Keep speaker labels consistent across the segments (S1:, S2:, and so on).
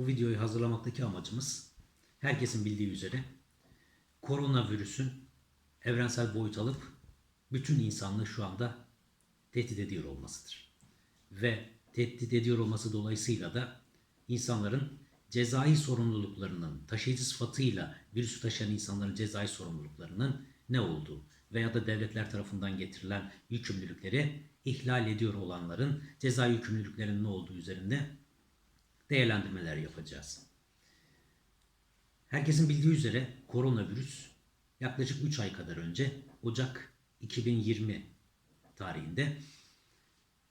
S1: Bu videoyu hazırlamaktaki amacımız herkesin bildiği üzere koronavirüsün evrensel boyut alıp bütün insanlığı şu anda tehdit ediyor olmasıdır. Ve tehdit ediyor olması dolayısıyla da insanların cezai sorumluluklarının taşıyıcı sıfatıyla virüsü taşıyan insanların cezai sorumluluklarının ne olduğu veya da devletler tarafından getirilen yükümlülükleri ihlal ediyor olanların cezai yükümlülüklerinin ne olduğu üzerinde değerlendirmeler yapacağız. Herkesin bildiği üzere koronavirüs yaklaşık 3 ay kadar önce Ocak 2020 tarihinde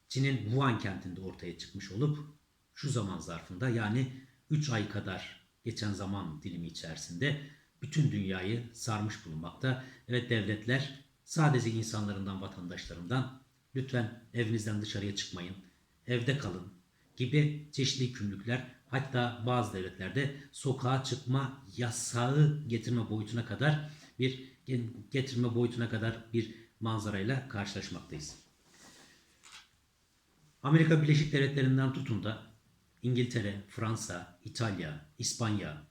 S1: Çin'in Wuhan kentinde ortaya çıkmış olup şu zaman zarfında yani 3 ay kadar geçen zaman dilimi içerisinde bütün dünyayı sarmış bulunmakta. Evet devletler sadece insanlarından, vatandaşlarından lütfen evinizden dışarıya çıkmayın, evde kalın gibi çeşitli yükümlülükler hatta bazı devletlerde sokağa çıkma yasağı getirme boyutuna kadar bir getirme boyutuna kadar bir manzarayla karşılaşmaktayız. Amerika Birleşik Devletleri'nden tutun da İngiltere, Fransa, İtalya, İspanya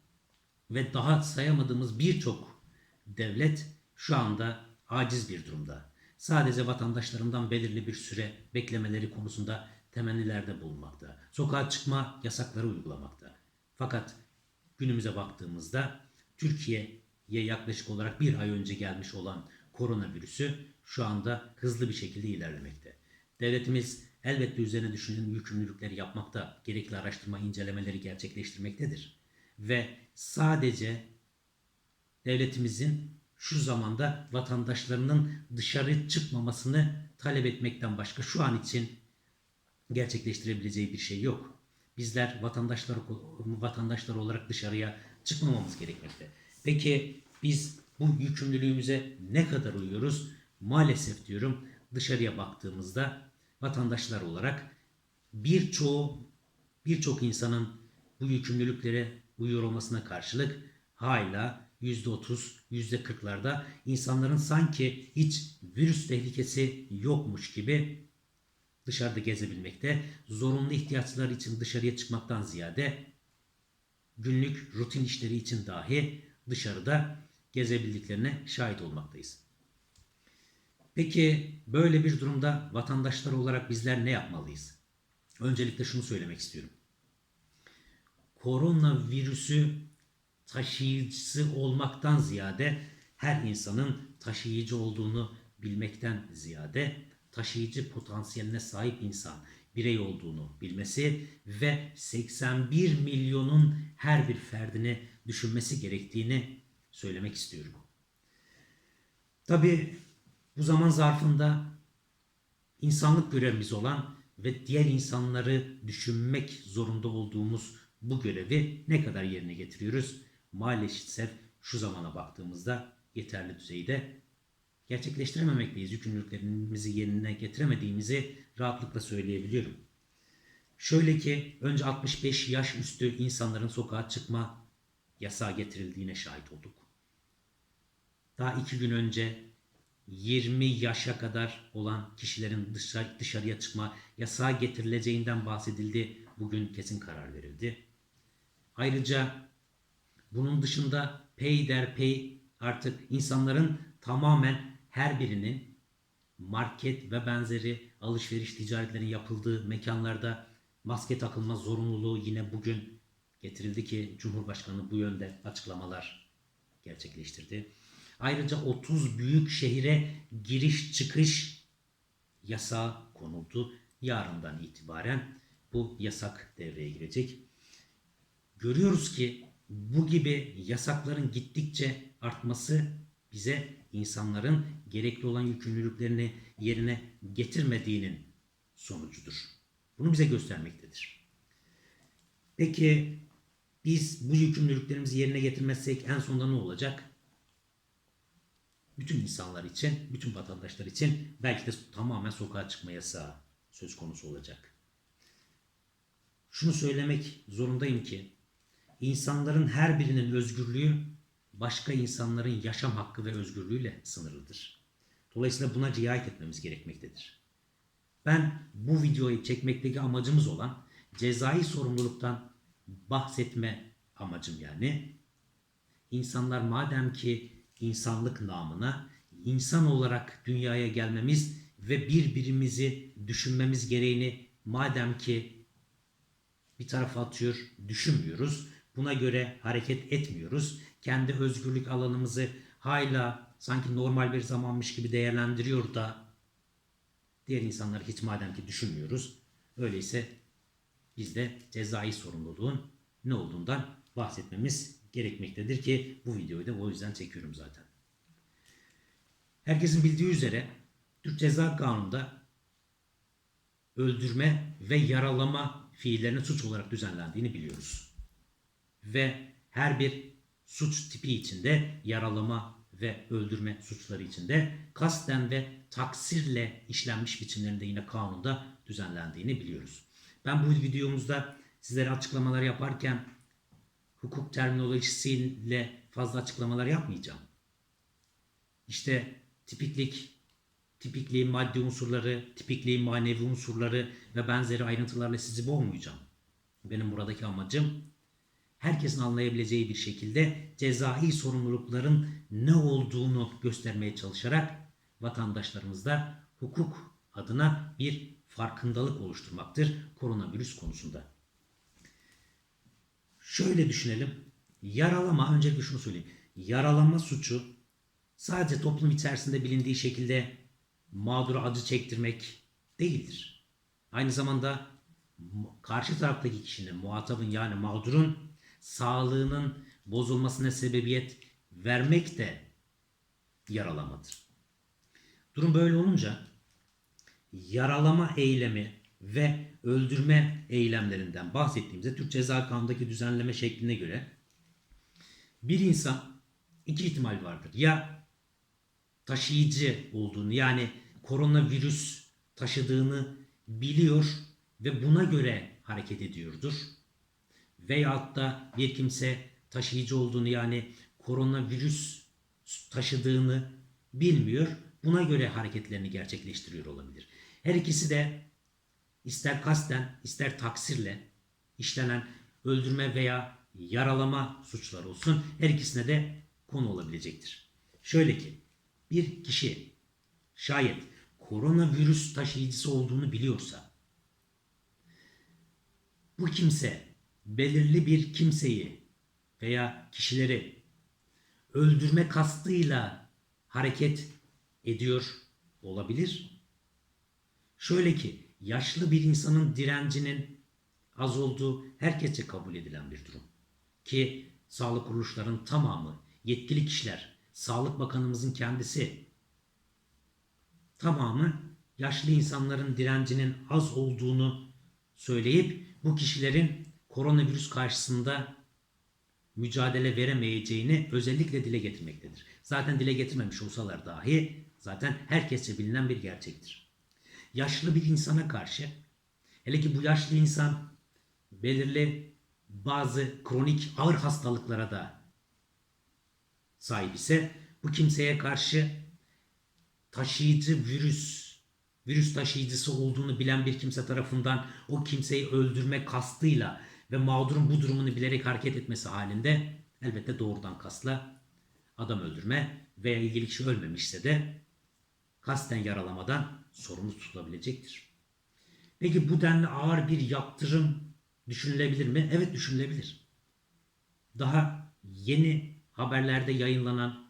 S1: ve daha sayamadığımız birçok devlet şu anda aciz bir durumda. Sadece vatandaşlarından belirli bir süre beklemeleri konusunda temennilerde bulunmakta. Sokağa çıkma yasakları uygulamakta. Fakat günümüze baktığımızda Türkiye'ye yaklaşık olarak bir ay önce gelmiş olan koronavirüsü şu anda hızlı bir şekilde ilerlemekte. Devletimiz elbette üzerine düşünen yükümlülükleri yapmakta, gerekli araştırma incelemeleri gerçekleştirmektedir. Ve sadece devletimizin şu zamanda vatandaşlarının dışarı çıkmamasını talep etmekten başka şu an için gerçekleştirebileceği bir şey yok. Bizler vatandaşlar vatandaşlar olarak dışarıya çıkmamamız gerekmekte. Peki biz bu yükümlülüğümüze ne kadar uyuyoruz? Maalesef diyorum dışarıya baktığımızda vatandaşlar olarak birçoğu birçok insanın bu yükümlülüklere uyuyor olmasına karşılık hala %30, %40'larda insanların sanki hiç virüs tehlikesi yokmuş gibi dışarıda gezebilmekte, zorunlu ihtiyaçlar için dışarıya çıkmaktan ziyade günlük rutin işleri için dahi dışarıda gezebildiklerine şahit olmaktayız. Peki böyle bir durumda vatandaşlar olarak bizler ne yapmalıyız? Öncelikle şunu söylemek istiyorum. Koronavirüsü taşıyıcısı olmaktan ziyade her insanın taşıyıcı olduğunu bilmekten ziyade taşıyıcı potansiyeline sahip insan, birey olduğunu bilmesi ve 81 milyonun her bir ferdini düşünmesi gerektiğini söylemek istiyorum. Tabi bu zaman zarfında insanlık görevimiz olan ve diğer insanları düşünmek zorunda olduğumuz bu görevi ne kadar yerine getiriyoruz? Maalesef şu zamana baktığımızda yeterli düzeyde gerçekleştirememekteyiz. Yükümlülüklerimizi yerine getiremediğimizi rahatlıkla söyleyebiliyorum. Şöyle ki önce 65 yaş üstü insanların sokağa çıkma yasağı getirildiğine şahit olduk. Daha iki gün önce 20 yaşa kadar olan kişilerin dışarı, dışarıya çıkma yasağı getirileceğinden bahsedildi. Bugün kesin karar verildi. Ayrıca bunun dışında peyderpey artık insanların tamamen her birinin market ve benzeri alışveriş ticaretlerin yapıldığı mekanlarda maske takılma zorunluluğu yine bugün getirildi ki Cumhurbaşkanı bu yönde açıklamalar gerçekleştirdi. Ayrıca 30 büyük şehire giriş çıkış yasağı konuldu. Yarından itibaren bu yasak devreye girecek. Görüyoruz ki bu gibi yasakların gittikçe artması bize insanların gerekli olan yükümlülüklerini yerine getirmediğinin sonucudur. Bunu bize göstermektedir. Peki biz bu yükümlülüklerimizi yerine getirmezsek en sonunda ne olacak? Bütün insanlar için, bütün vatandaşlar için belki de tamamen sokağa çıkma yasağı söz konusu olacak. Şunu söylemek zorundayım ki insanların her birinin özgürlüğü başka insanların yaşam hakkı ve özgürlüğüyle sınırlıdır. Dolayısıyla buna riayet etmemiz gerekmektedir. Ben bu videoyu çekmekteki amacımız olan cezai sorumluluktan bahsetme amacım yani. İnsanlar madem ki insanlık namına insan olarak dünyaya gelmemiz ve birbirimizi düşünmemiz gereğini madem ki bir tarafa atıyor, düşünmüyoruz. Buna göre hareket etmiyoruz. Kendi özgürlük alanımızı hala sanki normal bir zamanmış gibi değerlendiriyor da diğer insanları hiç madem ki düşünmüyoruz. Öyleyse biz de cezai sorumluluğun ne olduğundan bahsetmemiz gerekmektedir ki bu videoyu da o yüzden çekiyorum zaten. Herkesin bildiği üzere Türk Ceza Kanunu'nda öldürme ve yaralama fiillerinin suç olarak düzenlendiğini biliyoruz. Ve her bir suç tipi içinde yaralama ve öldürme suçları içinde kasten ve taksirle işlenmiş biçimlerinde yine kanunda düzenlendiğini biliyoruz. Ben bu videomuzda sizlere açıklamalar yaparken hukuk terminolojisiyle fazla açıklamalar yapmayacağım. İşte tipiklik, tipikliğin maddi unsurları, tipikliğin manevi unsurları ve benzeri ayrıntılarla sizi boğmayacağım. Benim buradaki amacım herkesin anlayabileceği bir şekilde cezai sorumlulukların ne olduğunu göstermeye çalışarak vatandaşlarımızda hukuk adına bir farkındalık oluşturmaktır koronavirüs konusunda. Şöyle düşünelim. Yaralama, öncelikle şunu söyleyeyim. Yaralama suçu sadece toplum içerisinde bilindiği şekilde mağdura acı çektirmek değildir. Aynı zamanda karşı taraftaki kişinin, muhatabın yani mağdurun sağlığının bozulmasına sebebiyet vermek de yaralamadır. Durum böyle olunca yaralama eylemi ve öldürme eylemlerinden bahsettiğimizde Türk Ceza Kanunu'ndaki düzenleme şekline göre bir insan iki ihtimal vardır. Ya taşıyıcı olduğunu yani koronavirüs taşıdığını biliyor ve buna göre hareket ediyordur. Veyahut da bir kimse taşıyıcı olduğunu yani koronavirüs taşıdığını bilmiyor. Buna göre hareketlerini gerçekleştiriyor olabilir. Her ikisi de ister kasten ister taksirle işlenen öldürme veya yaralama suçları olsun her ikisine de konu olabilecektir. Şöyle ki bir kişi şayet koronavirüs taşıyıcısı olduğunu biliyorsa bu kimse belirli bir kimseyi veya kişileri öldürme kastıyla hareket ediyor olabilir. Şöyle ki yaşlı bir insanın direncinin az olduğu herkese kabul edilen bir durum. Ki sağlık kuruluşlarının tamamı, yetkili kişiler, Sağlık Bakanımızın kendisi tamamı yaşlı insanların direncinin az olduğunu söyleyip bu kişilerin koronavirüs karşısında mücadele veremeyeceğini özellikle dile getirmektedir. Zaten dile getirmemiş olsalar dahi zaten herkesçe bilinen bir gerçektir. Yaşlı bir insana karşı hele ki bu yaşlı insan belirli bazı kronik ağır hastalıklara da sahip ise bu kimseye karşı taşıyıcı virüs, virüs taşıyıcısı olduğunu bilen bir kimse tarafından o kimseyi öldürme kastıyla ve mağdurun bu durumunu bilerek hareket etmesi halinde elbette doğrudan kasla adam öldürme veya ilgili kişi ölmemişse de kasten yaralamadan sorumlu tutulabilecektir. Peki bu denli ağır bir yaptırım düşünülebilir mi? Evet düşünülebilir. Daha yeni haberlerde yayınlanan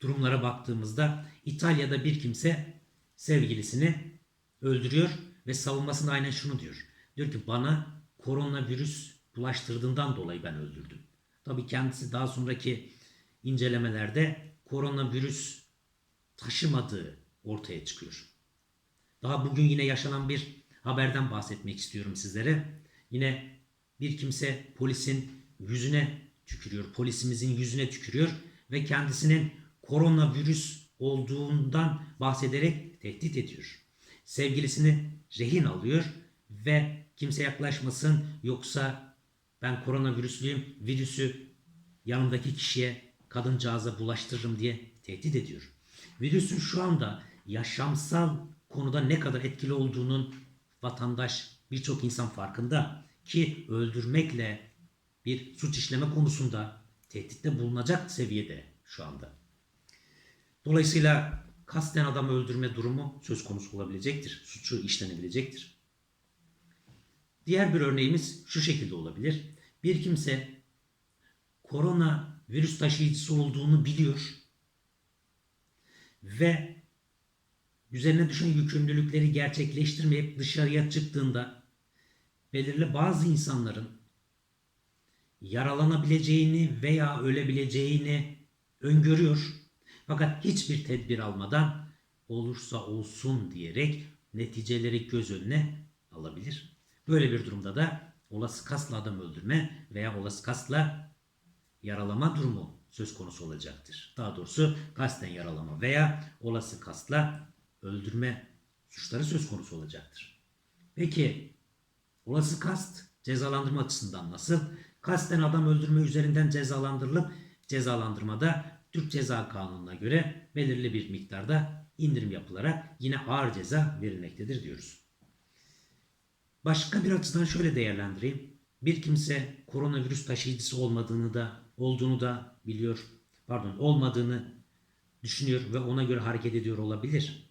S1: durumlara baktığımızda İtalya'da bir kimse sevgilisini öldürüyor ve savunmasında aynen şunu diyor. Diyor ki bana koronavirüs bulaştırdığından dolayı ben öldürdüm. Tabii kendisi daha sonraki incelemelerde koronavirüs taşımadığı ortaya çıkıyor. Daha bugün yine yaşanan bir haberden bahsetmek istiyorum sizlere. Yine bir kimse polisin yüzüne tükürüyor. Polisimizin yüzüne tükürüyor ve kendisinin koronavirüs olduğundan bahsederek tehdit ediyor. Sevgilisini rehin alıyor ve kimse yaklaşmasın yoksa ben koronavirüslüyüm virüsü yanımdaki kişiye kadıncağıza bulaştırırım diye tehdit ediyor. Virüsün şu anda yaşamsal konuda ne kadar etkili olduğunun vatandaş birçok insan farkında ki öldürmekle bir suç işleme konusunda tehditte bulunacak seviyede şu anda. Dolayısıyla kasten adam öldürme durumu söz konusu olabilecektir. Suçu işlenebilecektir. Diğer bir örneğimiz şu şekilde olabilir. Bir kimse korona virüs taşıyıcısı olduğunu biliyor ve üzerine düşen yükümlülükleri gerçekleştirmeyip dışarıya çıktığında belirli bazı insanların yaralanabileceğini veya ölebileceğini öngörüyor. Fakat hiçbir tedbir almadan olursa olsun diyerek neticeleri göz önüne alabilir. Böyle bir durumda da olası kasla adam öldürme veya olası kasla yaralama durumu söz konusu olacaktır. Daha doğrusu kasten yaralama veya olası kasla öldürme suçları söz konusu olacaktır. Peki olası kast cezalandırma açısından nasıl? Kasten adam öldürme üzerinden cezalandırılıp cezalandırmada Türk Ceza Kanunu'na göre belirli bir miktarda indirim yapılarak yine ağır ceza verilmektedir diyoruz. Başka bir açıdan şöyle değerlendireyim. Bir kimse koronavirüs taşıyıcısı olmadığını da olduğunu da biliyor. Pardon, olmadığını düşünüyor ve ona göre hareket ediyor olabilir.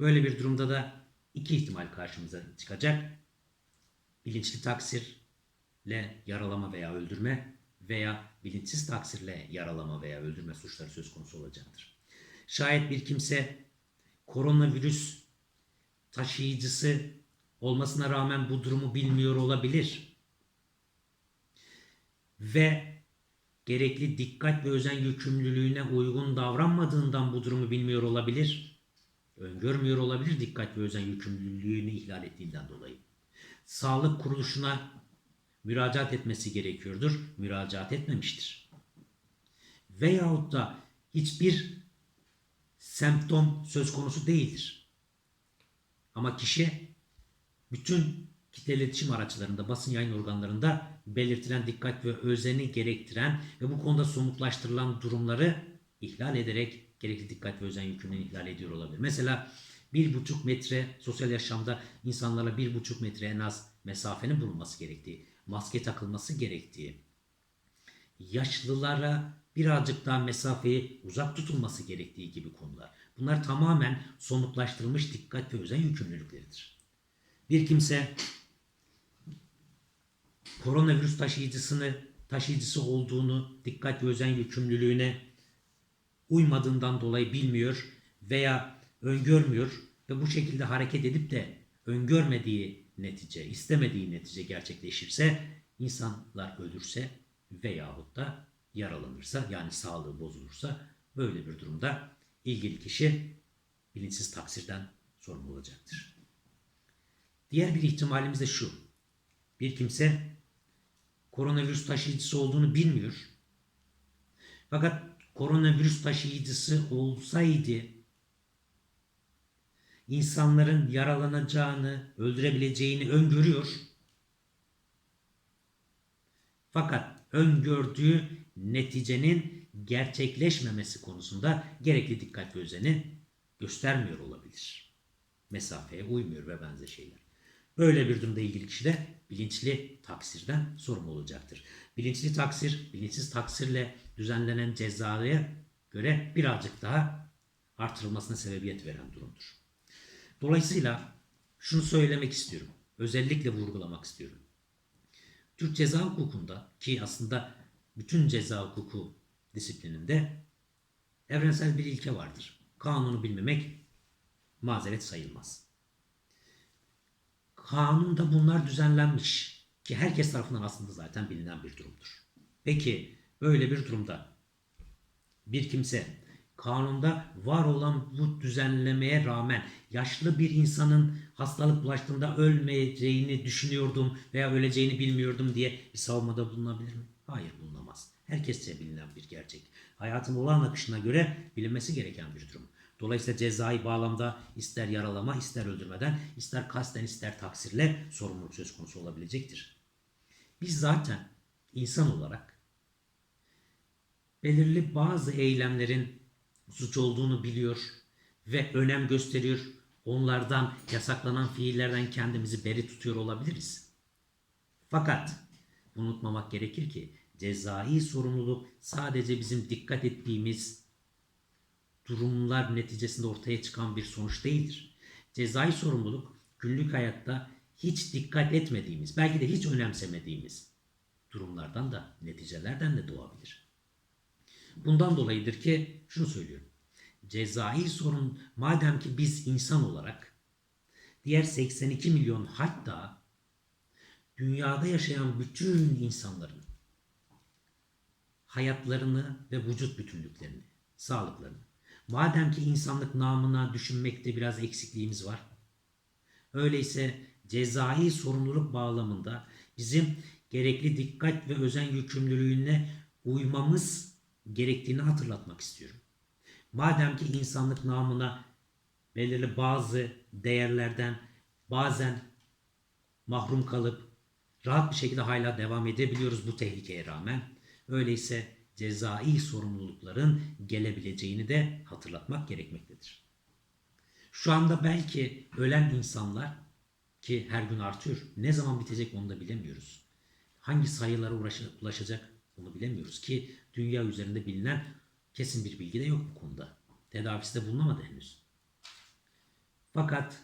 S1: Böyle bir durumda da iki ihtimal karşımıza çıkacak. Bilinçli taksirle yaralama veya öldürme veya bilinçsiz taksirle yaralama veya öldürme suçları söz konusu olacaktır. Şayet bir kimse koronavirüs taşıyıcısı olmasına rağmen bu durumu bilmiyor olabilir. Ve gerekli dikkat ve özen yükümlülüğüne uygun davranmadığından bu durumu bilmiyor olabilir. Öngörmüyor olabilir dikkat ve özen yükümlülüğünü ihlal ettiğinden dolayı. Sağlık kuruluşuna müracaat etmesi gerekiyordur. Müracaat etmemiştir. Veyahut da hiçbir semptom söz konusu değildir. Ama kişi bütün kitle iletişim araçlarında, basın yayın organlarında belirtilen dikkat ve özeni gerektiren ve bu konuda somutlaştırılan durumları ihlal ederek gerekli dikkat ve özen yükümlülüğünü ihlal ediyor olabilir. Mesela bir buçuk metre sosyal yaşamda insanlarla bir buçuk metre en az mesafenin bulunması gerektiği, maske takılması gerektiği, yaşlılara birazcık daha mesafeyi uzak tutulması gerektiği gibi konular. Bunlar tamamen somutlaştırılmış dikkat ve özen yükümlülükleridir. Bir kimse koronavirüs taşıyıcısını taşıyıcısı olduğunu dikkat ve özen yükümlülüğüne uymadığından dolayı bilmiyor veya öngörmüyor ve bu şekilde hareket edip de öngörmediği netice, istemediği netice gerçekleşirse insanlar ölürse veyahut da yaralanırsa yani sağlığı bozulursa böyle bir durumda ilgili kişi bilinçsiz taksirden sorumlu olacaktır. Diğer bir ihtimalimiz de şu. Bir kimse koronavirüs taşıyıcısı olduğunu bilmiyor. Fakat koronavirüs taşıyıcısı olsaydı insanların yaralanacağını, öldürebileceğini öngörüyor. Fakat öngördüğü neticenin gerçekleşmemesi konusunda gerekli dikkat ve özeni göstermiyor olabilir. Mesafeye uymuyor ve benzer şeyler. Böyle bir durumda ilgili kişi de bilinçli taksirden sorumlu olacaktır. Bilinçli taksir, bilinçsiz taksirle düzenlenen cezaya göre birazcık daha artırılmasına sebebiyet veren durumdur. Dolayısıyla şunu söylemek istiyorum. Özellikle vurgulamak istiyorum. Türk ceza hukukunda ki aslında bütün ceza hukuku disiplininde evrensel bir ilke vardır. Kanunu bilmemek mazeret sayılmaz. Kanunda bunlar düzenlenmiş ki herkes tarafından aslında zaten bilinen bir durumdur. Peki böyle bir durumda bir kimse kanunda var olan bu düzenlemeye rağmen yaşlı bir insanın hastalık bulaştığında ölmeyeceğini düşünüyordum veya öleceğini bilmiyordum diye bir savunmada bulunabilir mi? Hayır bulunamaz. Herkesçe bilinen bir gerçek. Hayatın olağan akışına göre bilinmesi gereken bir durum. Dolayısıyla cezai bağlamda ister yaralama, ister öldürmeden, ister kasten, ister taksirle sorumluluk söz konusu olabilecektir. Biz zaten insan olarak belirli bazı eylemlerin suç olduğunu biliyor ve önem gösteriyor. Onlardan, yasaklanan fiillerden kendimizi beri tutuyor olabiliriz. Fakat unutmamak gerekir ki cezai sorumluluk sadece bizim dikkat ettiğimiz durumlar neticesinde ortaya çıkan bir sonuç değildir. Cezai sorumluluk günlük hayatta hiç dikkat etmediğimiz, belki de hiç önemsemediğimiz durumlardan da, neticelerden de doğabilir. Bundan dolayıdır ki şunu söylüyorum. Cezai sorun madem ki biz insan olarak diğer 82 milyon hatta dünyada yaşayan bütün insanların hayatlarını ve vücut bütünlüklerini, sağlıklarını. Madem ki insanlık namına düşünmekte biraz eksikliğimiz var. Öyleyse cezai sorumluluk bağlamında bizim gerekli dikkat ve özen yükümlülüğüne uymamız gerektiğini hatırlatmak istiyorum. Madem ki insanlık namına belirli bazı değerlerden bazen mahrum kalıp rahat bir şekilde hala devam edebiliyoruz bu tehlikeye rağmen. Öyleyse cezai sorumlulukların gelebileceğini de hatırlatmak gerekmektedir. Şu anda belki ölen insanlar ki her gün artıyor. Ne zaman bitecek onu da bilemiyoruz. Hangi sayılara ulaşacak onu bilemiyoruz ki dünya üzerinde bilinen kesin bir bilgi de yok bu konuda. Tedavisi de bulunamadı henüz. Fakat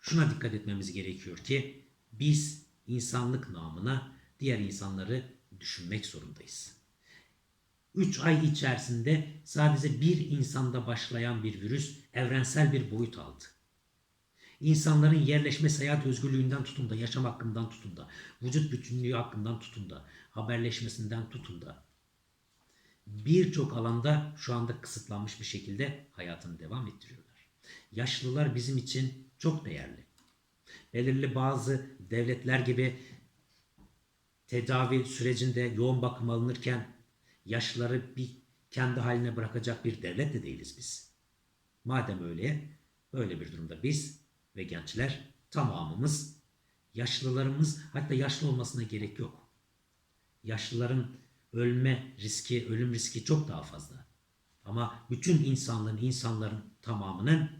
S1: şuna dikkat etmemiz gerekiyor ki biz insanlık namına diğer insanları düşünmek zorundayız. 3 ay içerisinde sadece bir insanda başlayan bir virüs evrensel bir boyut aldı. İnsanların yerleşme seyahat özgürlüğünden tutun da, yaşam hakkından tutun da, vücut bütünlüğü hakkından tutun da, haberleşmesinden tutun da birçok alanda şu anda kısıtlanmış bir şekilde hayatını devam ettiriyorlar. Yaşlılar bizim için çok değerli. Belirli bazı devletler gibi tedavi sürecinde yoğun bakım alınırken yaşlıları bir kendi haline bırakacak bir devlet de değiliz biz. Madem öyle, böyle bir durumda biz ve gençler tamamımız, yaşlılarımız hatta yaşlı olmasına gerek yok. Yaşlıların ölme riski, ölüm riski çok daha fazla. Ama bütün insanlığın, insanların tamamının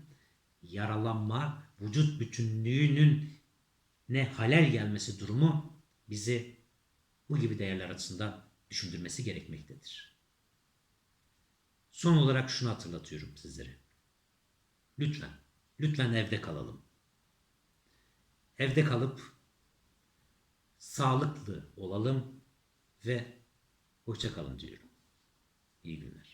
S1: yaralanma, vücut bütünlüğünün ne halel gelmesi durumu bizi bu gibi değerler açısından düşündürmesi gerekmektedir. Son olarak şunu hatırlatıyorum sizlere. Lütfen, lütfen evde kalalım. Evde kalıp sağlıklı olalım ve hoşça kalın diyorum. İyi günler.